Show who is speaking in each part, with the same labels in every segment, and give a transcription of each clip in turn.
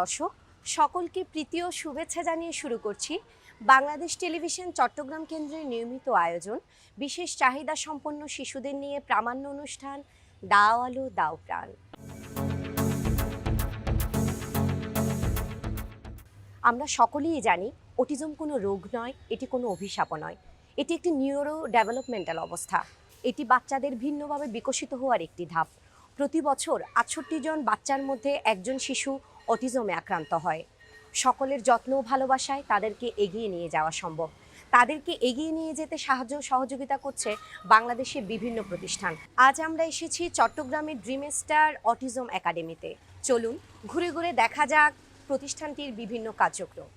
Speaker 1: দর্শক, সকলকে প্রীতি ও শুভেচ্ছা জানিয়ে শুরু করছি বাংলাদেশ টেলিভিশন চট্টগ্রাম কেন্দ্রের নিয়মিত আয়োজন। বিশেষ চাহিদা সম্পন্ন শিশুদের নিয়ে প্রামাণ্য অনুষ্ঠান, দাও আলো, দাও প্রাণ। আমরা সকলেই জানি, অটিজম কোনো রোগ নয়, এটি কোনো অভিশাপও নয়। এটি একটি নিউরো ডেভেলপমেন্টাল অবস্থা। এটি বাচ্চাদের ভিন্নভাবে বিকশিত হওয়ার একটি ধাপ। প্রতি বছর আটষট্টি জন বাচ্চার মধ্যে একজন শিশু অটিজমে আক্রান্ত হয়। সকলের যত্ন ভালোবাসায় তাদেরকে এগিয়ে নিয়ে যাওয়া সম্ভব। তাদেরকে এগিয়ে নিয়ে যেতে সাহায্য সহযোগিতা করছে বাংলাদেশের বিভিন্ন প্রতিষ্ঠান। আজ আমরা এসেছি চট্টগ্রামের ড্রিম স্টার অটিজম একাডেমিতে। চলুন, ঘুরে ঘুরে দেখা যাক প্রতিষ্ঠানটির বিভিন্ন কার্যক্রম।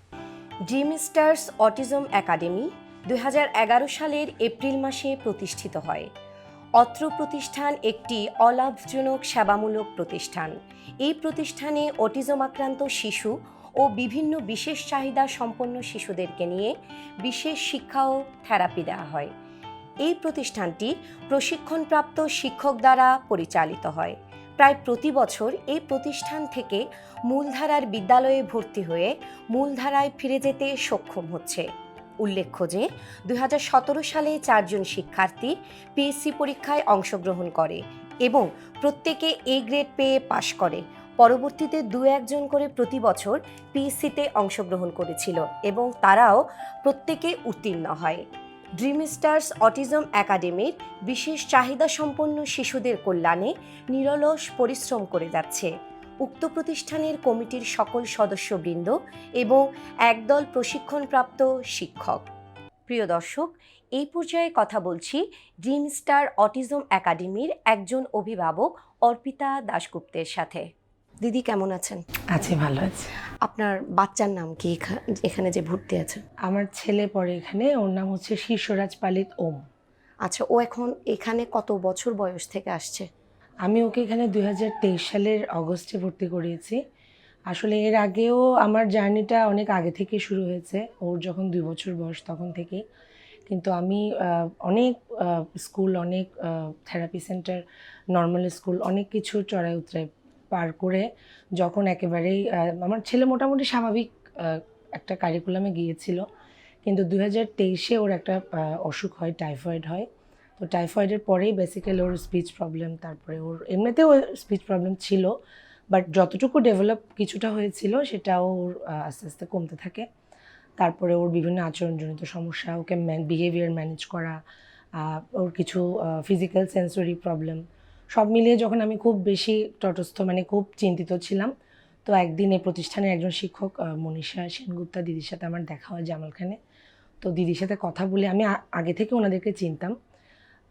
Speaker 1: ড্রিম স্টার্স অটিজম একাডেমি দুই হাজার এগারো সালের এপ্রিল মাসে প্রতিষ্ঠিত হয়। অত্র প্রতিষ্ঠান একটি অলাভজনক সেবামূলক প্রতিষ্ঠান। এই প্রতিষ্ঠানে অটিজম আক্রান্ত শিশু ও বিভিন্ন বিশেষ চাহিদা সম্পন্ন শিশুদেরকে নিয়ে বিশেষ শিক্ষা ও থেরাপি দেওয়া হয়। এই প্রতিষ্ঠানটি প্রশিক্ষণপ্রাপ্ত শিক্ষক দ্বারা পরিচালিত হয়। প্রায় প্রতি বছর এই প্রতিষ্ঠান থেকে মূলধারার বিদ্যালয়ে ভর্তি হয়ে মূলধারায় ফিরে যেতে সক্ষম হচ্ছে। উল্লেখ্য যে দু হাজার সতেরো সালে চারজন শিক্ষার্থী পিএসসি পরীক্ষায় অংশগ্রহণ করে এবং প্রত্যেকে এ গ্রেড পেয়ে পাশ করে। পরবর্তীতে দু একজন করে প্রতি বছর পিএসসিতে অংশগ্রহণ করেছিল এবং তারাও প্রত্যেকে উত্তীর্ণ হয়। ড্রিম স্টার্স অটিজম একাডেমির বিশেষ চাহিদা সম্পন্ন শিশুদের কল্যাণে নিরলস পরিশ্রম করে যাচ্ছে। উক্ত প্রতিষ্ঠানের কমিটির সকল সদস্যবৃন্দ এবং একদল প্রশিক্ষণপ্রাপ্ত শিক্ষক। প্রিয় দর্শক এই পর্যায়ে কথা বলছি ড্রিম স্টার অটিজম একাডেমির একজন অভিভাবক অর্পিতা দাশগুপ্তের সাথে। দিদি কেমন আছেন?
Speaker 2: আছে ভালো আছে।
Speaker 1: আপনার বাচ্চার নাম কি? এখানে যে ভর্তি আছে।
Speaker 2: আমার ছেলে পড়ে এখানে ওর নাম হচ্ছে শীর্ষরাজ পালিত ওম।
Speaker 1: আচ্ছা ও এখন এখানে কত বছর বয়স থেকে আসছে?
Speaker 2: আমি ওকে এখানে দু হাজার তেইশ সালের অগস্টে ভর্তি করিয়েছি। আসলে এর আগেও আমার জার্নিটা অনেক আগে থেকে শুরু হয়েছে, ওর যখন দুই বছর বয়স তখন থেকেই কিন্তু আমি অনেক স্কুল, অনেক থেরাপি সেন্টার নর্মাল স্কুল, অনেক কিছু চড়াই উতরাই পার করে যখন একেবারেই আমার ছেলে মোটামুটি স্বাভাবিক একটা কারিকুলামে গিয়েছিল। কিন্তু দু হাজার তেইশে ওর একটা অসুখ হয় টাইফয়েড হয়। তো টাইফয়েডের পরেই বেসিক্যালি ওর স্পিচ প্রবলেম তারপরে ওর এমনিতেও স্পিচ প্রবলেম ছিল বাট যতটুকু ডেভেলপ কিছুটা হয়েছিল, সেটাও ওর আস্তে আস্তে কমতে থাকে। তারপরে ওর বিভিন্ন আচরণজনিত সমস্যা, ওকে বিহেভিয়ার ম্যানেজ করা ওর কিছু ফিজিক্যাল সেন্সরি প্রবলেম সব মিলিয়ে যখন আমি খুব বেশি তটস্থ মানে খুব চিন্তিত ছিলাম, তো একদিন এই প্রতিষ্ঠানের একজন শিক্ষক মনীষা সেনগুপ্তা দিদির সাথে আমার দেখা হয় জামালখানে। তো দিদির সাথে কথা বলে আমি আগে থেকে ওনাদেরকে চিনতাম।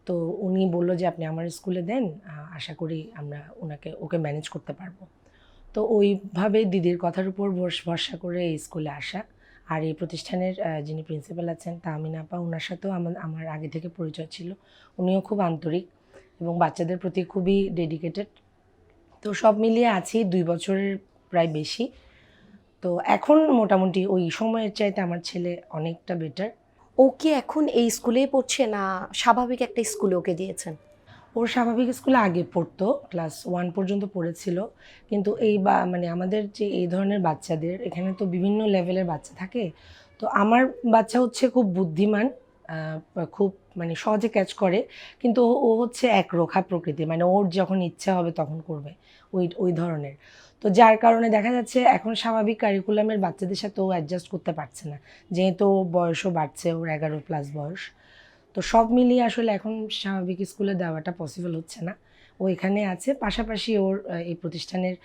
Speaker 2: তো উনি বলল যে, আপনি আমার স্কুলে দেন আশা করি আমরা ওনাকে, ওকে ম্যানেজ করতে পারব। তো ওইভাবে দিদির কথার উপর ভরস- করে এই স্কুলে আসা। আর এই প্রতিষ্ঠানের যিনি প্রিন্সিপাল আছেন, তামিন আপা ওনার সাথেও আমার আমার আগে থেকে পরিচয় ছিল। উনিও খুব আন্তরিক এবং বাচ্চাদের প্রতি খুবই ডেডিকেটেড তো সব মিলিয়ে আছি দুই বছরের প্রায় বেশি। তো এখন মোটামুটি ওই সময়ের চাইতে আমার ছেলে অনেকটা বেটার
Speaker 1: ও কি এখন এই স্কুলেই পড়ছে না স্বাভাবিক একটা স্কুলে ওকে দিয়েছেন?
Speaker 2: ওর স্বাভাবিক স্কুলে আগে পড়তো, ক্লাস ওয়ান পর্যন্ত পড়েছিল। কিন্তু এই বা মানে আমাদের যে এই ধরনের বাচ্চাদের, এখানে তো বিভিন্ন লেভেলের বাচ্চা থাকে। তো আমার বাচ্চা হচ্ছে খুব বুদ্ধিমান খুব মানে সহজে ক্যাচ করে। কিন্তু ও হচ্ছে একরোখা প্রকৃতি মানে ওর যখন ইচ্ছা হবে তখন করবে, ওই ওই ধরনের। তো যার কারণে দেখা যাচ্ছে এখন স্বাভাবিক কারিকুলামের বাচ্চাদের সাথে ও অ্যাডজাস্ট করতে পারছে না। যেহেতু বয়সও বাড়ছে ওর এগারো প্লাস বয়স। তো সব মিলিয়ে আসলে এখন স্বাভাবিক স্কুলে দেওয়াটা পসিবল হচ্ছে না। ও এখানে আছে, পাশাপাশি ওর এই প্রতিষ্ঠানের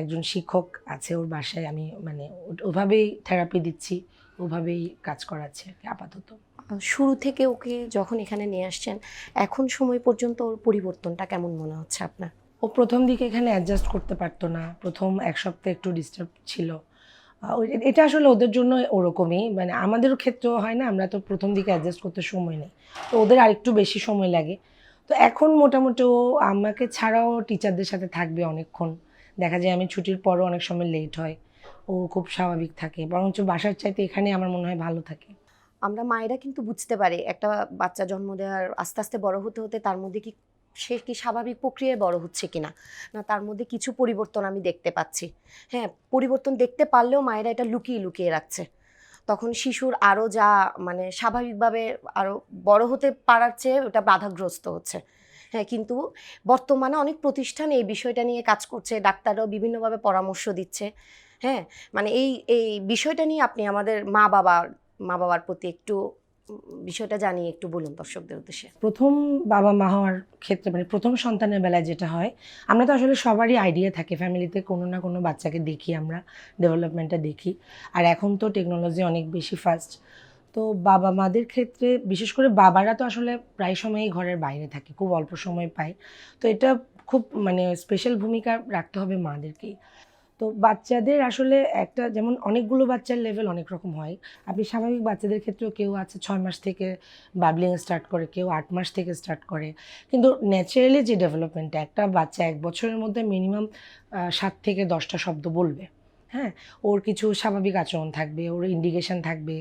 Speaker 2: একজন শিক্ষক আছে ওর বাসায় আমি মানে ওভাবেই থেরাপি দিচ্ছি, ওভাবেই কাজ করাচ্ছি আপাতত।
Speaker 1: শুরু থেকে ওকে যখন এখানে নিয়ে আসছেন, এখন সময় পর্যন্ত ওর পরিবর্তনটা কেমন মনে হচ্ছে আপনার?
Speaker 2: ও প্রথম দিকে এখানে অ্যাডজাস্ট করতে পারতো না। প্রথম এক সপ্তাহ একটু ডিস্টার্ব ছিল। এটা আসলে ওদের জন্য ওরকমই। মানে আমাদেরও ক্ষেত্রেও হয় না, আমরা তো প্রথম দিকে অ্যাডজাস্ট করতে সময় নেই। তো ওদের আরেকটু বেশি সময় লাগে। তো এখন মোটামুটি ও আমাকে ছাড়াও টিচারদের সাথে থাকবে অনেকক্ষণ। দেখা যায় আমি ছুটির পরও অনেক সময় লেট হয়। ও খুব স্বাভাবিক থাকে। বরঞ্চ বাসার চাইতে এখানে আমার মনে হয় ভালো থাকে।
Speaker 1: আমরা মায়েরা কিন্তু বুঝতে পারি, একটা বাচ্চা জন্ম দেওয়ার আস্তে আস্তে বড় হতে হতে তার মধ্যে কি সে কি স্বাভাবিক প্রক্রিয়ায় বড় হচ্ছে কিনা? না, তার মধ্যে কিছু পরিবর্তন আমি দেখতে পাচ্ছি। হ্যাঁ পরিবর্তন দেখতে পারলেও মায়েরা এটা লুকিয়ে লুকিয়ে রাখছে। তখন শিশুর আরও যা মানে স্বাভাবিকভাবে আরও বড় হতে পারার চেয়ে ওটা বাধাগ্রস্ত হচ্ছে। হ্যাঁ কিন্তু বর্তমানে অনেক প্রতিষ্ঠান এই বিষয়টা নিয়ে কাজ করছে, ডাক্তাররাও বিভিন্নভাবে পরামর্শ দিচ্ছে। হ্যাঁ মানে এই এই বিষয়টা নিয়ে আপনি আমাদের মা বাবার মা বাবার প্রতি একটু বিষয়টা জানিয়ে একটু বলুন দর্শকদের উদ্দেশ্যে।
Speaker 2: প্রথম বাবা মা হওয়ার ক্ষেত্রে মানে প্রথম সন্তানের বেলায় যেটা হয়, আমরা তো আসলে সবারই আইডিয়া থাকে ফ্যামিলিতে কোনো না কোনো বাচ্চাকে দেখি আমরা ডেভেলপমেন্টটা দেখি। আর এখন তো টেকনোলজি অনেক বেশি ফাস্ট তো বাবা মাদের ক্ষেত্রে, বিশেষ করে বাবারা তো আসলে প্রায় সময়ই ঘরের বাইরে থাকে, খুব অল্প সময় পায়। তো এটা খুব মানে স্পেশাল ভূমিকা রাখতে হবে মাদেরকেই। তো বাচ্চাদের আসলে একটা যেমন অনেকগুলো বাচ্চার লেভেল অনেক রকম হয়। আপনি স্বাভাবিক বাচ্চাদের ক্ষেত্রেও কেউ আছে ছয় মাস থেকে বাবলিং স্টার্ট করে, কেউ আট মাস থেকে স্টার্ট করে। কিন্তু ন্যাচারালি যে ডেভেলপমেন্টটা একটা বাচ্চা এক বছরের মধ্যে মিনিমাম সাত থেকে দশটা শব্দ বলবে। হ্যাঁ? ওর কিছু স্বাভাবিক আচরণ থাকবে, ওর ইন্ডিকেশন থাকবে।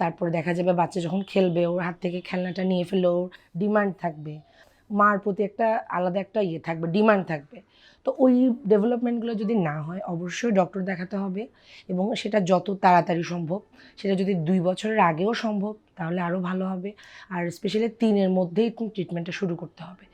Speaker 2: তারপরে দেখা যাবে বাচ্চা যখন খেলবে, ওর হাত থেকে খেলনাটা নিয়ে ফেললে, ওর ডিমান্ড থাকবে। মার প্রতি একটা আলাদা একটা ইয়ে থাকবে ডিমান্ড থাকবে। তো ওই ডেভেলপমেন্টগুলো যদি না হয়, অবশ্যই ডক্টর দেখাতে হবে এবং সেটা যত তাড়াতাড়ি সম্ভব, সেটা যদি দুই বছরের আগেও সম্ভব, তাহলে আরও ভালো হবে। আর স্পেশালি তিনের মধ্যেই ট্রিটমেন্টটা শুরু করতে হবে।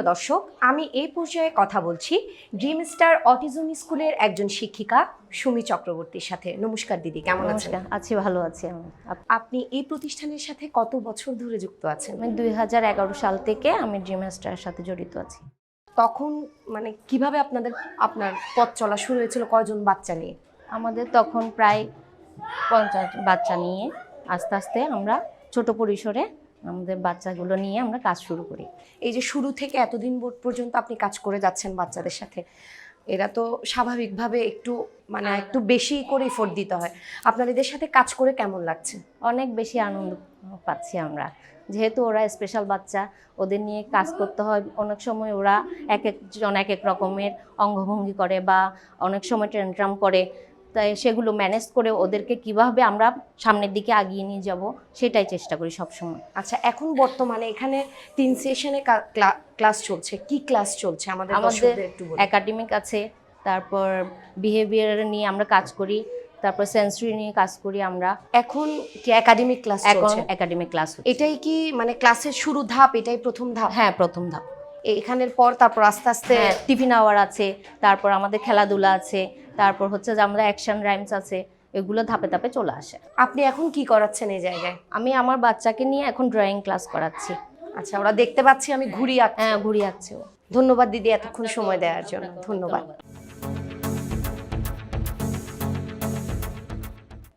Speaker 1: প্রিয় দর্শক আমি এই পর্যায়ে কথা বলছি ড্রিম স্টার অটিজম স্কুলের একজন শিক্ষিকা সুমি চক্রবর্তীর সাথে। নমস্কার দিদি কেমন আছেন?
Speaker 3: আছি ভালো আছি আপ-
Speaker 1: আপনি এই প্রতিষ্ঠানের সাথে কত বছর ধরে যুক্ত আছেন?
Speaker 3: আমি দুই হাজার এগারো সাল থেকে আমি ড্রিম স্টারের সাথে জড়িত আছি।
Speaker 1: তখন মানে কীভাবে আপনাদের আপনার পথ চলা শুরু হয়েছিল কয়জন বাচ্চা নিয়ে?
Speaker 3: আমাদের তখন প্রায় পঞ্চাশ বাচ্চা নিয়ে আস্তে আস্তে আমরা ছোট পরিসরে আমাদের বাচ্চাগুলো নিয়ে আমরা কাজ শুরু করি।
Speaker 1: এই যে শুরু থেকে এতদিন পর্যন্ত আপনি কাজ করে যাচ্ছেন বাচ্চাদের সাথে এরা তো স্বাভাবিকভাবে একটু মানে একটু বেশি করে এফোর্ট দিতে হয়। আপনার এদের সাথে কাজ করে কেমন লাগছে?
Speaker 3: অনেক বেশি আনন্দ পাচ্ছি আমরা। যেহেতু ওরা স্পেশাল বাচ্চা ওদের নিয়ে কাজ করতে হয় অনেক সময় ওরা এক একজন এক এক রকমের অঙ্গভঙ্গি করে বা অনেক সময় ট্রেনট্রাম করে। তাই সেগুলো ম্যানেজ করে ওদেরকে কীভাবে আমরা সামনের দিকে আগিয়ে নিয়ে যাব সেটাই চেষ্টা করি সবসময়।
Speaker 1: আচ্ছা এখন বর্তমানে এখানে তিন সেশনে ক্লাস চলছে। কি ক্লাস চলছে? আমাদের
Speaker 3: আমাদের। একাডেমিক আছে তারপর বিহেভিয়ার নিয়ে আমরা কাজ করি তারপর সেন্সরি নিয়ে কাজ করি আমরা।
Speaker 1: এখন কি একাডেমিক ক্লাস
Speaker 3: এখন একাডেমিক ক্লাস
Speaker 1: এটাই কি মানে ক্লাসের শুরু ধাপ এটাই প্রথম ধাপ?
Speaker 3: হ্যাঁ প্রথম ধাপ।
Speaker 1: এখানের পর তারপর আস্তে আস্তে
Speaker 3: হ্যাঁ। টিফিন আওয়ার আছে তারপর আমাদের খেলাধুলা আছে তারপর হচ্ছে যে আমরা অ্যাকশন রাইমস আছে এগুলো ধাপে ধাপে চলে আসে।
Speaker 1: আপনি এখন কি করাচ্ছেন এই জায়গায়?
Speaker 3: আমি আমার বাচ্চাকে নিয়ে এখন ড্রয়িং ক্লাস করাচ্ছি।
Speaker 1: আচ্ছা ওরা দেখতে পাচ্ছি আমি ঘুরি
Speaker 3: হ্যাঁ ঘুরিয়ে আছি ও।
Speaker 1: ধন্যবাদ দিদি এতক্ষণ সময় দেওয়ার জন্য। ধন্যবাদ।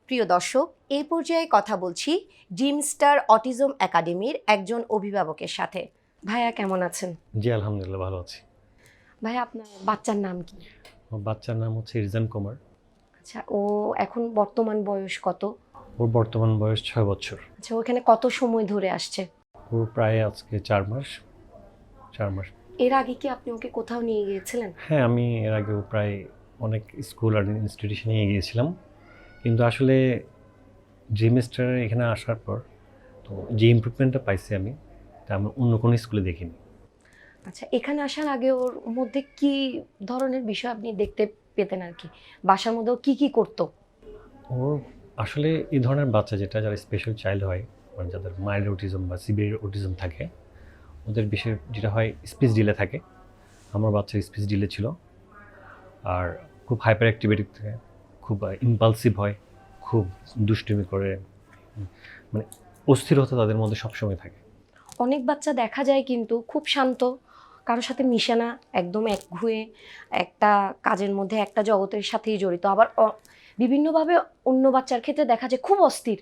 Speaker 1: প্রিয় দর্শক এই পর্যায়ে কথা বলছি ড্রিম স্টার অটিজম একাডেমির একজন অভিভাবকের সাথে। ভাইয়া কেমন আছেন?
Speaker 4: জি আলহামদুলিল্লাহ ভালো আছি।
Speaker 1: ভাইয়া আপনার বাচ্চার নাম কি?
Speaker 4: আমার বাচ্চার নাম হচ্ছে রিজান কুমার।
Speaker 1: আচ্ছা ও এখন বর্তমান বয়স কত?
Speaker 4: ওর বর্তমান বয়স ছয় বছর।
Speaker 1: আচ্ছা ওখানে কত সময় ধরে আসছে?
Speaker 4: ওর প্রায় আজকে চার মাস চার মাস।
Speaker 1: এর আগে কি আপনি ওকে কোথাও নিয়ে গিয়েছিলেন?
Speaker 4: হ্যাঁ আমি এর আগেও প্রায় অনেক স্কুল আর ইনস্টিটিউশনে নিয়ে গিয়েছিলাম। কিন্তু আসলে জিমেস্টার এখানে আসার পর তো যে ইমপ্রুভমেন্টটা পাইছি আমি তা আমি অন্য কোনো স্কুলে দেখিনি।
Speaker 1: আচ্ছা এখানে আসার আগে ওর মধ্যে কি ধরনের বিষয় আপনি দেখতে পেতেন আর কি? বাসার মধ্যে ও কি কি করতো?
Speaker 4: ওর আসলে এই ধরনের বাচ্চা যেটা যারা স্পেশাল চাইল্ড হয় মানে যাদের মাইল্ড অটিজম বা সিভিয়ার অটিজম থাকে ওদের বিষয় যেটা হয় স্পিচ ডিলে থাকে। আমার বাচ্চার স্পিচ ডিলে ছিল। আর খুব হাইপার অ্যাক্টিভিটি থাকে খুব ইম্পালসিভ হয় খুব দুষ্টুমি করে মানে অস্থিরতা তাদের মধ্যে সবসময় থাকে।
Speaker 1: অনেক বাচ্চা দেখা যায় কিন্তু খুব শান্ত কারোর সাথে মিশে না একদম একঘুয়ে একটা কাজের মধ্যে একটা জগতের সাথেই জড়িত। আবার বিভিন্নভাবে অন্য বাচ্চার ক্ষেত্রে দেখা যায় খুব অস্থির।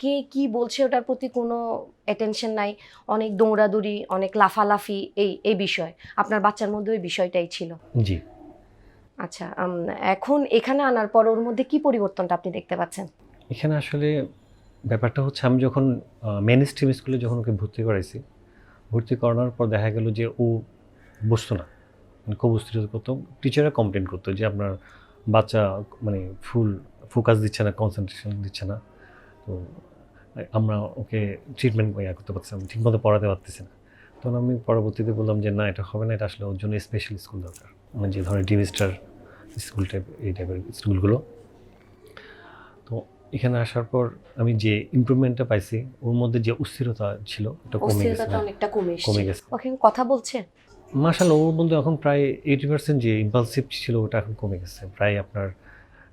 Speaker 1: কে কি বলছে ওটার প্রতি কোনো অ্যাটেনশন নাই অনেক দৌড়াদৌড়ি অনেক লাফালাফি এই এই বিষয়। আপনার বাচ্চার মধ্যে ওই বিষয়টাই ছিল।
Speaker 4: জি।
Speaker 1: আচ্ছা এখন এখানে আনার পর ওর মধ্যে কি পরিবর্তনটা আপনি দেখতে পাচ্ছেন?
Speaker 4: এখানে আসলে ব্যাপারটা হচ্ছে আমি যখন মেন স্ট্রিম স্কুলে যখন ওকে ভর্তি করাইছি, ভর্তি করানোর পর দেখা গেল যে ও বসতো না। মানে খুব অস্থিরতা করতো। টিচাররা কমপ্লেন করতো যে আপনার বাচ্চা মানে ফুল ফোকাস দিচ্ছে না কনসেন্ট্রেশন দিচ্ছে না। তো, আমরা ওকে ট্রিটমেন্ট ইয়া করতে পারছিলাম ঠিকমতো পড়াতে পারতেছি না। তখন আমি পরবর্তীতে বললাম যে, না, এটা হবে না, এটা আসলে ওর জন্য স্পেশাল স্কুল দরকার। মানে যে ধরনের ডিভি স্টার স্কুল টাইপ এই টাইপের স্কুলগুলো তো এখানে আসার পর আমি যে ইমপ্রুভমেন্টটা পাইছি ওর মধ্যে যে অস্থিরতা ছিল ওটা কমে গেছে।
Speaker 1: অস্থিরতাটা অনেকটা কমে
Speaker 4: কমে গেছে।
Speaker 1: ওখানে কথা বলছে?
Speaker 4: মার্শাল ওর মধ্যে এখন প্রায় এইটি পার্সেন্ট যে ইম্পালসিভ ছিল ওটা এখন কমে গেছে। প্রায় আপনার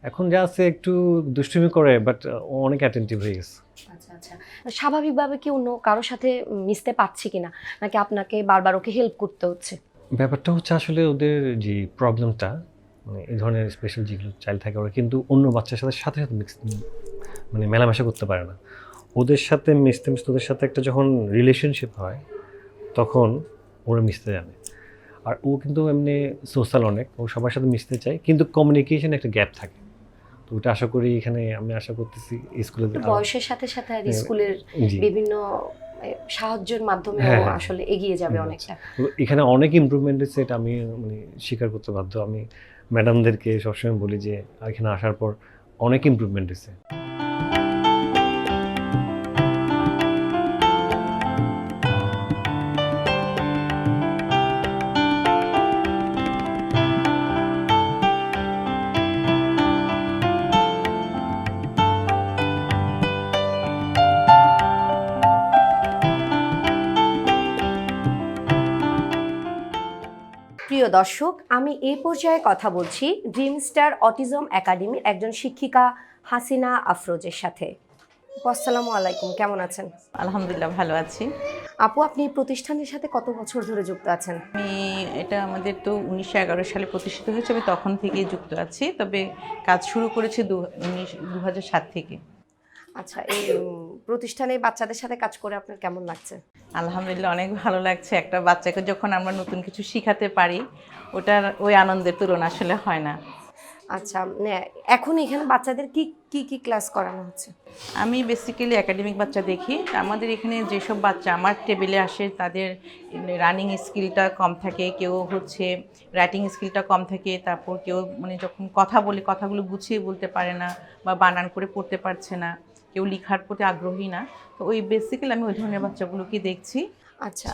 Speaker 4: এখন যা আছে একটু দুষ্টুমি করে বাট অনেক অ্যাটেন্টিভ হয়ে গেছে।
Speaker 1: আচ্ছা আচ্ছা। স্বাভাবিকভাবে কি অন্য কারোর সাথে মিশতে পারছি কিনা? নাকি আপনাকে বারবার ওকে হেল্প করতে হচ্ছে?
Speaker 4: ব্যাপারটা হচ্ছে আসলে ওদের যে প্রবলেমটা মানে এই ধরনের স্পেশাল যেগুলো চাইল্ড থাকে ওরা কিন্তু অন্য বাচ্চার সাথে সাথে সাথে মিক্স মানে মেলামেশা করতে পারে না। ওদের সাথে মিশতে মিশতে ওদের সাথে একটা যখন রিলেশনশিপ হয় তখন ওরা মিশতে জানে। আর ও কিন্তু এমনি সোশ্যাল অনেক ও সবার সাথে মিশতে চায় কিন্তু কমিউনিকেশন একটা গ্যাপ থাকে। তো ওটা আশা করি এখানে আমি আশা করতেছি স্কুলে
Speaker 1: বয়সের সাথে সাথে আর
Speaker 4: হ্যাঁ,
Speaker 1: স্কুলের বিভিন্ন সাহায্যের মাধ্যমে
Speaker 4: হ্যাঁ, হ্যাঁ।
Speaker 1: আসলে এগিয়ে যাবে অনেকটা।
Speaker 4: এখানে অনেক ইমপ্রুভমেন্ট এটা আমি মানে স্বীকার করতে বাধ্য। আমি ম্যাডামদেরকে সবসময় বলি যে এখানে আসার পর অনেক ইম্প্রুভমেন্ট হয়েছে।
Speaker 1: প্রিয় দর্শক আমি এই পর্যায়ে কথা বলছি ড্রিম স্টার অটিজম একাডেমির একজন শিক্ষিকা হাসিনা আফরোজের সাথে। আসসালামু আলাইকুম কেমন আছেন?
Speaker 5: আলহামদুলিল্লাহ ভালো আছি।
Speaker 1: আপু আপনি এই প্রতিষ্ঠানের সাথে কত বছর ধরে যুক্ত আছেন?
Speaker 5: আমি এটা আমাদের তো উনিশশো এগারো সালে প্রতিষ্ঠিত হয়েছে আমি তখন থেকেই যুক্ত আছি। তবে কাজ শুরু করেছি দু উনিশ দু হাজার সাত থেকে।
Speaker 1: আচ্ছা এই প্রতিষ্ঠানে বাচ্চাদের সাথে কাজ করে আপনার কেমন লাগছে?
Speaker 5: আলহামদুলিল্লাহ অনেক ভালো লাগছে। একটা বাচ্চাকে যখন আমরা নতুন কিছু শিখাতে পারি ওটার ওই আনন্দের তুলনা আসলে হয় না।
Speaker 1: আচ্ছা মানে এখন এখানে বাচ্চাদের কি কি কি ক্লাস করানো হচ্ছে?
Speaker 5: আমি বেসিক্যালি একাডেমিক বাচ্চা দেখি। আমাদের এখানে যেসব বাচ্চা আমার টেবিলে আসে তাদের রানিং স্কিলটা কম থাকে কেউ হচ্ছে রাইটিং স্কিলটা কম থাকে তারপর কেউ মানে যখন কথা বলে কথাগুলো গুছিয়ে বলতে পারে না বা বানান করে পড়তে পারছে না। কেউ লেখার প্রতি আগ্রহী না। তো ওই বেসিক্যালি আমি ওই ধরনের বাচ্চাগুলোকে দেখছি।
Speaker 1: আচ্ছা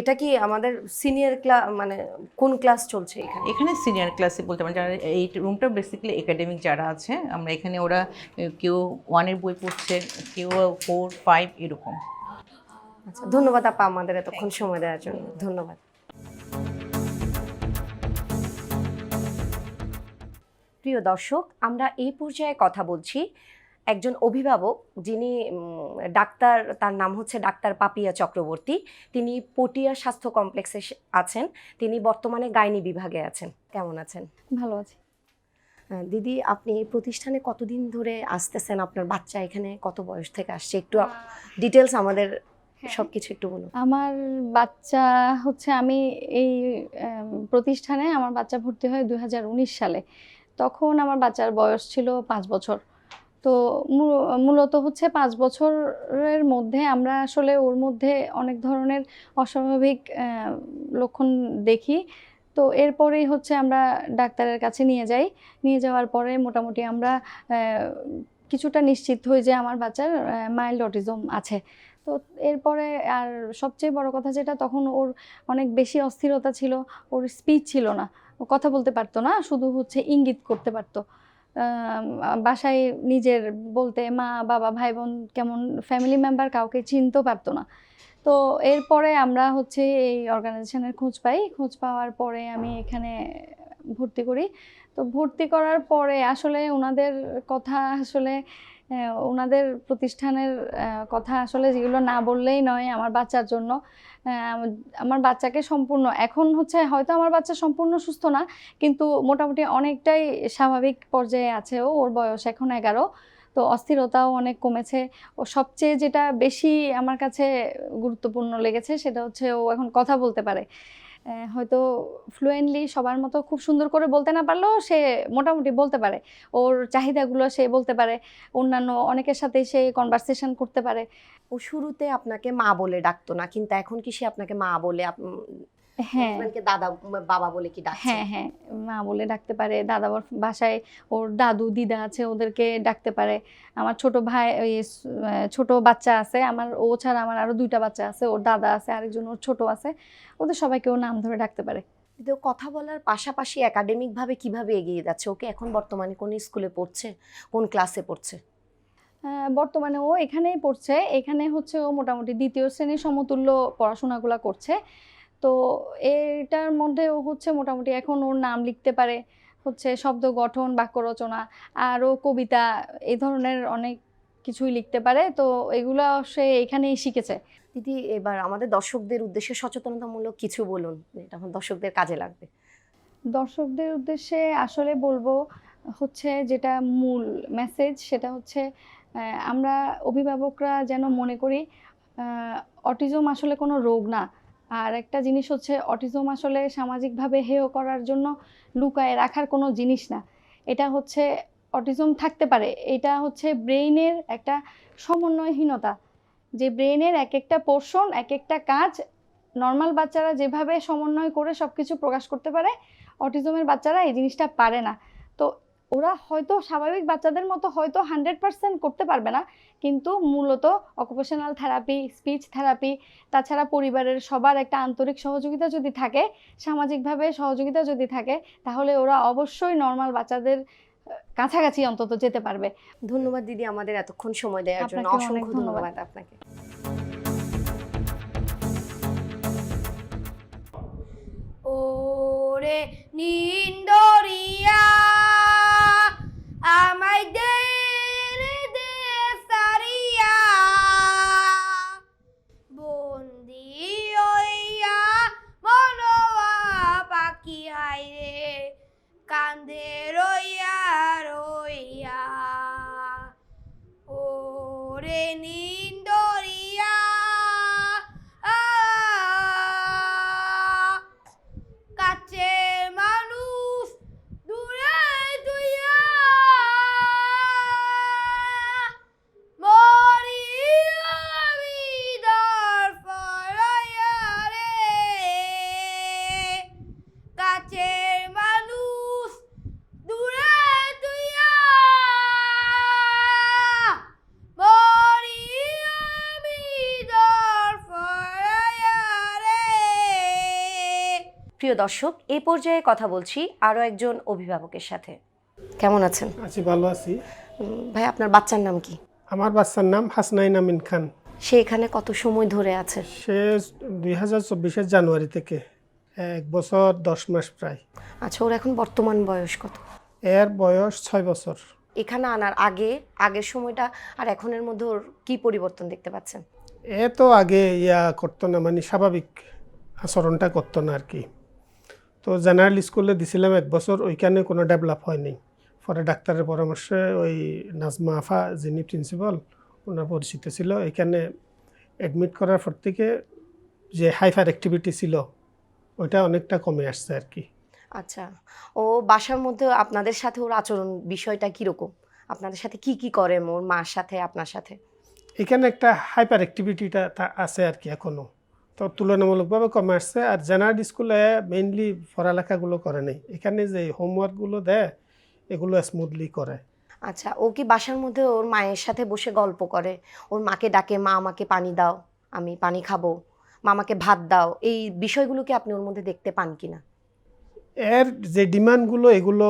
Speaker 1: এটা কি আমাদের সিনিয়র ক্লাস মানে কোন ক্লাস চলছে এখানে?
Speaker 5: এখানে সিনিয়র ক্লাসে বলতে পারেন যারা এই রুমটা বেসিক্যালি একাডেমিক যারা আছে আমরা এখানে ওরা কেউ ওয়ানের বই পড়ছে কেউ ফোর ফাইভ এরকম।
Speaker 1: আচ্ছা ধন্যবাদ আপা আমাদের এতক্ষণ সময় দেওয়ার জন্য। ধন্যবাদ। প্রিয় দর্শক আমরা এই পর্যায়ে কথা বলছি একজন অভিভাবক যিনি ডাক্তার তার নাম হচ্ছে ডাক্তার পাপিয়া চক্রবর্তী। তিনি পটিয়া স্বাস্থ্য কমপ্লেক্সে আছেন। তিনি বর্তমানে গাইনি বিভাগে আছেন। কেমন আছেন?
Speaker 6: ভালো আছি।
Speaker 1: দিদি আপনি এই প্রতিষ্ঠানে কতদিন ধরে আসতেছেন? আপনার বাচ্চা এখানে কত বয়স থেকে আসছে? একটু ডিটেলস আমাদের সবকিছু একটু বলুন।
Speaker 6: আমার বাচ্চা হচ্ছে আমি এই প্রতিষ্ঠানে আমার বাচ্চা ভর্তি হয় দু হাজার উনিশ সালে। তখন আমার বাচ্চার বয়স ছিল পাঁচ বছর। তো মূলত হচ্ছে পাঁচ বছরের মধ্যে আমরা আসলে ওর মধ্যে অনেক ধরনের অস্বাভাবিক লক্ষণ দেখি। তো এরপরেই হচ্ছে আমরা ডাক্তারের কাছে নিয়ে যাই। নিয়ে যাওয়ার পরে মোটামুটি আমরা কিছুটা নিশ্চিত হই যে আমার বাচ্চার মাইল্ড অটিজম আছে। তো এরপরে আর সবচেয়ে বড় কথা যেটা, তখন ওর অনেক বেশি অস্থিরতা ছিল, ওর স্পিচ ছিল না। কথা বলতে পারতো না, শুধু হচ্ছে ইঙ্গিত করতে পারতো। বাসায় নিজের বলতে মা, বাবা ভাই বোন কেমন ফ্যামিলি মেম্বার কাউকে চিনতেও পারতো না। তো এরপরে আমরা হচ্ছে এই অর্গানাইজেশনের খোঁজ পাই। খোঁজ পাওয়ার পরে আমি এখানে ভর্তি করি। তো ভর্তি করার পরে আসলে ওনাদের কথা আসলে ওনাদের প্রতিষ্ঠানের কথা আসলে যেগুলো না বললেই নয় আমার বাচ্চার জন্য। আমার বাচ্চাকে সম্পূর্ণ, এখন হচ্ছে হয়তো আমার বাচ্চা সম্পূর্ণ সুস্থ না, কিন্তু মোটামুটি অনেকটাই স্বাভাবিক পর্যায়ে আছে ওর বয়স এখন এগারো। তো অস্থিরতাও অনেক কমেছে। ও সবচেয়ে যেটা বেশি আমার কাছে গুরুত্বপূর্ণ লেগেছে সেটা হচ্ছে ও এখন কথা বলতে পারে। হয়তো ফ্লুয়েন্টলি সবার মতো খুব সুন্দর করে বলতে না পারলেও সে মোটামুটি বলতে পারে। ওর চাহিদাগুলো সে বলতে পারে। অন্যান্য অনেকের সাথে সে কনভারসেশন করতে পারে।
Speaker 1: ও শুরুতে আপনাকে মা বলে ডাকতো না, কিন্তু এখন কি সে আপনাকে মা বলে? আপ-
Speaker 6: হ্যাঁ
Speaker 1: দাদা বাবা বলে কি ডাকছে?
Speaker 6: হ্যাঁ হ্যাঁ মা বলে ডাকতে পারে। দাদা বাসায় ওর দাদু দিদা আছে ওদেরকে ডাকতে পারে। আমার ছোট ভাই ছোট বাচ্চা আছে। আমার ও ছাড়া আমার আরও দুইটা বাচ্চা আছে। ওর দাদা আছে আরেকজন ওর ছোট আছে। ওদের সবাইকে ও নাম ধরে ডাকতে পারে।
Speaker 1: কিন্তু কথা বলার পাশাপাশি একাডেমিক ভাবে কীভাবে এগিয়ে যাচ্ছে? ওকে এখন বর্তমানে কোন স্কুলে পড়ছে? কোন ক্লাসে পড়ছে?
Speaker 6: বর্তমানে ও এখানেই পড়ছে। এখানে হচ্ছে ও মোটামুটি দ্বিতীয় শ্রেণির সমতুল্য পড়াশোনাগুলো করছে। তো এটার মধ্যে ও হচ্ছে মোটামুটি এখন ওর নাম লিখতে পারে হচ্ছে শব্দ গঠন বাক্য রচনা আরও কবিতা এই ধরনের অনেক কিছুই লিখতে পারে। তো এগুলো সে এখানেই শিখেছে।
Speaker 1: দিদি এবার আমাদের দর্শকদের উদ্দেশ্যে সচেতনতামূলক কিছু বলুন এটা আমার দর্শকদের কাজে লাগবে।
Speaker 6: দর্শকদের উদ্দেশ্যে আসলে বলব হচ্ছে যেটা মূল মেসেজ সেটা হচ্ছে আমরা অভিভাবকরা যেন মনে করি অটিজম আসলে কোনো রোগ না। আর একটা জিনিস হচ্ছে, অটিজম আসলে সামাজিকভাবে হেয় করার জন্য লুকায় রাখার কোনো জিনিস না। এটা হচ্ছে, অটিজম থাকতে পারে, এটা হচ্ছে ব্রেইনের একটা সমন্বয়হীনতা। যে ব্রেইনের এক একটা পোর্শন এক একটা কাজ, নর্মাল বাচ্চারা যেভাবে সমন্বয় করে সব কিছু প্রকাশ করতে পারে, অটিজমের বাচ্চারা এই জিনিসটা পারে না। ওরা হয়তো স্বাভাবিক বাচ্চাদের মতো হয়তো হান্ড্রেড পার্সেন্ট করতে পারবে না। কিন্তু মূলত অকুপেশনাল থেরাপি স্পিচ থেরাপি তাছাড়া পরিবারের সবার একটা আন্তরিক সহযোগিতা যদি থাকে সামাজিকভাবে সহযোগিতা যদি থাকে তাহলে ওরা অবশ্যই নর্মাল বাচ্চাদের কাছাকাছি অন্তত যেতে পারবে।
Speaker 1: ধন্যবাদ দিদি আমাদের এতক্ষণ সময় দেওয়ার জন্য। অসংখ্য
Speaker 6: ধন্যবাদ।
Speaker 1: ধন্যবাদ আপনাকে।
Speaker 7: ওরে নিন্দরিয়া! আমায় দে রে দে সারিয়া। বন্দি হইয়া মনোয়া পাখি হাইরে কান্দে রইয়া রইয়া। ওরে নিন্দরিয়া আ কাছে মানুষ দূরে দুইয়া মরি আমি দর পড়াইয়া রে কাছে মানুষ দূরে দুইয়া মরি আমি দর পড়াইয়া রে
Speaker 1: প্রিয় দর্শক এই পর্যায়ে কথা বলছি আরও একজন অভিভাবকের সাথে। কেমন আছেন?
Speaker 8: আছি ভালো আছি।
Speaker 1: ভাই আপনার বাচ্চার নাম কি?
Speaker 8: আমার বাচ্চার নাম হাসনাইন আমিন খান।
Speaker 1: সে এখানে কত সময় ধরে আছে?
Speaker 8: সে দুই হাজার চব্বিশের জানুয়ারি থেকে এক বছর দশ মাস প্রায়।
Speaker 1: আচ্ছা ওর এখন বর্তমান বয়স কত?
Speaker 8: এর বয়স ছয় বছর।
Speaker 1: এখানে আনার আগে আগের সময়টা আর এখনের মধ্যে ওর কি পরিবর্তন দেখতে পাচ্ছেন?
Speaker 8: এ তো আগে ইয়া করতো না মানে স্বাভাবিক আচরণটা করতো না আর কি। তো জেনারেল স্কুলে দিছিলাম এক বছর ওইখানে কোনো ডেভেলপ হয়নি। পরে ডাক্তারের পরামর্শে ওই নাজমা আফা যিনি প্রিন্সিপাল ওনার পরিচিত ছিল। এখানে অ্যাডমিট করার পর থেকে যে হাইফার অ্যাক্টিভিটি ছিল ওইটা অনেকটা কমে আসছে আর কি।
Speaker 1: আচ্ছা ও বাসার মধ্যে আপনাদের সাথে ওর আচরণ বিষয়টা কীরকম? আপনাদের সাথে কি কি করে ওর মার সাথে আপনার সাথে?
Speaker 8: এখানে একটা হাইপার অ্যাক্টিভিটিটা আছে আর কি এখনও তো তুলনামূলকভাবে কমে আসছে। আর জেনারেল স্কুলে মেইনলি পড়ালেখাগুলো করে নেই। এখানে যে হোমওয়ার্কগুলো দেয় এগুলো স্মুথলি করে।
Speaker 1: আচ্ছা ও কি বাসার মধ্যে ওর মায়ের সাথে বসে গল্প করে? ওর মাকে ডাকে মা আমাকে পানি দাও আমি পানি খাব। মা আমাকে ভাত দাও। এই বিষয়গুলো কি আপনি ওর মধ্যে দেখতে পান কি না?
Speaker 8: এর যে ডিমান্ডগুলো এগুলো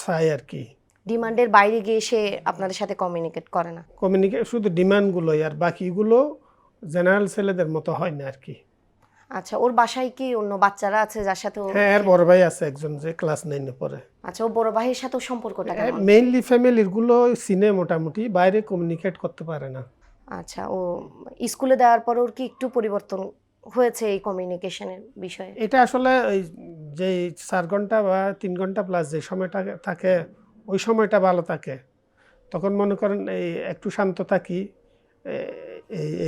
Speaker 8: চাই আর কি।
Speaker 1: ডিমান্ডের বাইরে গিয়ে সে আপনাদের সাথে কমিউনিকেট করে না?
Speaker 8: কমিউনিকেট শুধু ডিমান্ডগুলোই আর বাকিগুলো জেনারেল ছেলেদের মতো হয় না আর কি।
Speaker 1: আচ্ছা ওর বাসায় কি অন্য বাচ্চারা আছে যার সাথে
Speaker 8: হ্যাঁ এর বড় ভাই আছে একজন যে ক্লাস নাইনে পড়ে।
Speaker 1: আচ্ছা ও বড় ভাইয়ের সাথে ওর সম্পর্কটা কেমন?
Speaker 8: মেইনলি ফ্যামিলিরগুলো সিনে মোটামুটি বাইরে কমিউনিকেট করতে পারে না।
Speaker 1: আচ্ছা ও স্কুলে দেওয়ার পর ওর কি একটু পরিবর্তন হয়েছে এই কমিউনিকেশনের বিষয়ে?
Speaker 8: এটা আসলে ওই যে চার ঘণ্টা বা তিন ঘণ্টা প্লাস যে সময়টা থাকে ওই সময়টা ভালো থাকে। তখন মনে করেন এই একটু শান্ত থাকি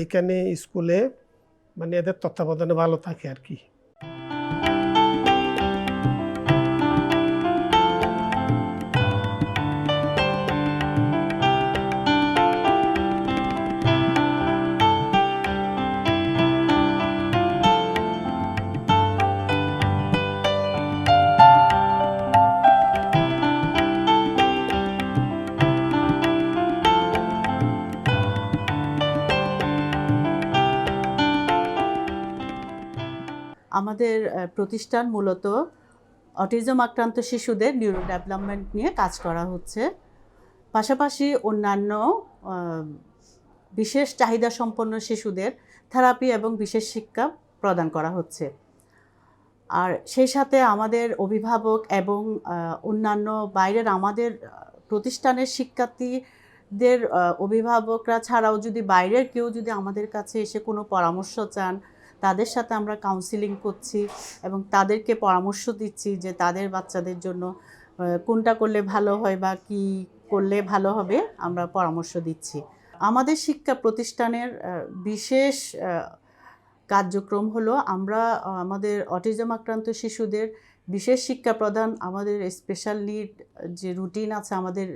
Speaker 8: এইখানে স্কুলে মানে এদের তত্ত্বাবধানে ভালো থাকে আর কি।
Speaker 9: আমাদের প্রতিষ্ঠান মূলত অটিজম আক্রান্ত শিশুদের নিউরো ডেভেলপমেন্ট নিয়ে কাজ করা হচ্ছে। পাশাপাশি অন্যান্য বিশেষ চাহিদা সম্পন্ন শিশুদের থেরাপি এবং বিশেষ শিক্ষা প্রদান করা হচ্ছে। আর সেই সাথে আমাদের অভিভাবক এবং অন্যান্য বাইরের আমাদের প্রতিষ্ঠানের শিক্ষার্থীদের অভিভাবকরা ছাড়াও যদি বাইরের কেউ যদি আমাদের কাছে এসে কোনো পরামর্শ চান তাদের সাথে আমরা কাউন্সিলিং করছি এবং তাদেরকে পরামর্শ দিচ্ছি যে তাদের বাচ্চাদের জন্য কোনটা করলে ভালো হয় বা কি করলে ভালো হবে আমরা পরামর্শ দিচ্ছি। আমাদের শিক্ষা প্রতিষ্ঠানের বিশেষ কার্যক্রম হলো আমরা আমাদের অটিজম আক্রান্ত শিশুদের বিশেষ শিক্ষা প্রদান, আমাদের স্পেশাল নিড যে রুটিন আছে আমাদের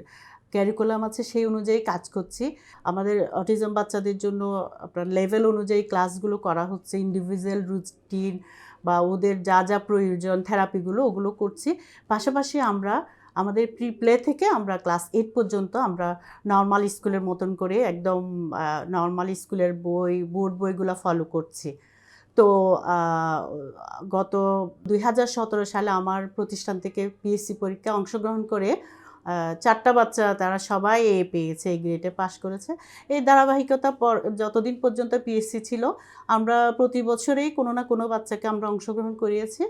Speaker 9: ক্যারিকুলাম আছে সেই অনুযায়ী কাজ করছি। আমাদের অটিজম বাচ্চাদের জন্য আপনার লেভেল অনুযায়ী ক্লাসগুলো করা হচ্ছে ইন্ডিভিজুয়াল রুটিন বা ওদের যা যা প্রয়োজন থেরাপিগুলো ওগুলো করছি। পাশাপাশি আমরা, আমাদের প্রি প্লে থেকে আমরা ক্লাস এইট পর্যন্ত আমরা নর্মাল স্কুলের মতন করে একদম নর্মাল স্কুলের বই বোর্ড বইগুলো ফলো করছি। তো গত দুই হাজার সতেরো সালে আমার প্রতিষ্ঠান থেকে পিএসসি পরীক্ষা অংশগ্রহণ করে চারটা বাচ্চা তারা সবাই এ পেয়েছে এই গ্রেডে পাশ করেছে। এই ধারাবাহিকতা পর, যতদিন পর্যন্ত পিএসসি ছিল, আমরা প্রতি বছরেই কোনো না কোনো বাচ্চাকে আমরা অংশগ্রহণ করিয়েছি।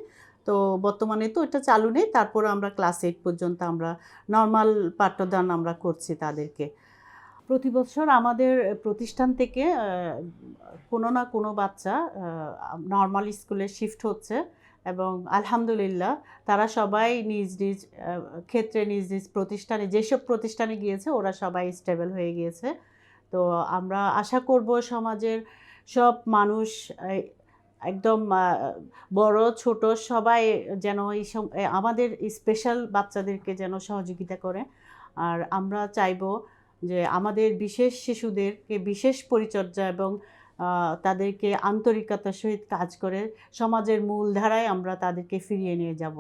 Speaker 9: তো বর্তমানে তো এটা চালু নেই, তারপর আমরা ক্লাস এইট পর্যন্ত আমরা নর্মাল পাঠ্যদান আমরা করছি তাদেরকে। প্রতি বছর আমাদের প্রতিষ্ঠান থেকে কোনো না কোনো বাচ্চা নর্মাল স্কুলে শিফট হচ্ছে। এবং আলহামদুলিল্লাহ তারা সবাই নিজ নিজ ক্ষেত্রে নিজ নিজ প্রতিষ্ঠানে, যেসব প্রতিষ্ঠানে গিয়েছে ওরা সবাই স্টেবল হয়ে গিয়েছে। তো আমরা আশা করব সমাজের সব মানুষ একদম বড়, ছোট সবাই যেন এই আমাদের স্পেশাল বাচ্চাদেরকে যেন সহযোগিতা করে। আর আমরা চাইব যে আমাদের বিশেষ শিশুদেরকে বিশেষ পরিচর্যা এবং তাদেরকে আন্তরিকতার সহিত কাজ করে সমাজের মূল ধারায় আমরা তাদেরকে ফিরিয়ে নিয়ে যাব।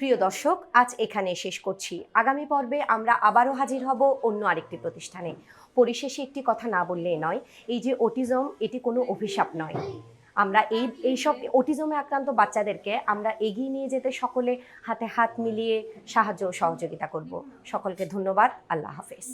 Speaker 1: প্রিয় দর্শক, আজ এখানে শেষ করছি। আগামী পর্বে আমরা আবারও হাজির হব অন্য আরেকটি প্রতিষ্ঠানে। পরিশেষে একটি কথা না বললেই নয়, এই যে অটিজম, এটি কোনো অভিশাপ নয়। আমরা এই এইসব অটিজমে আক্রান্ত বাচ্চাদেরকে আমরা এগিয়ে নিয়ে যেতে সকলে হাতে হাত মিলিয়ে সাহায্য ও সহযোগিতা করব। সকলকে ধন্যবাদ। আল্লাহ হাফেজ।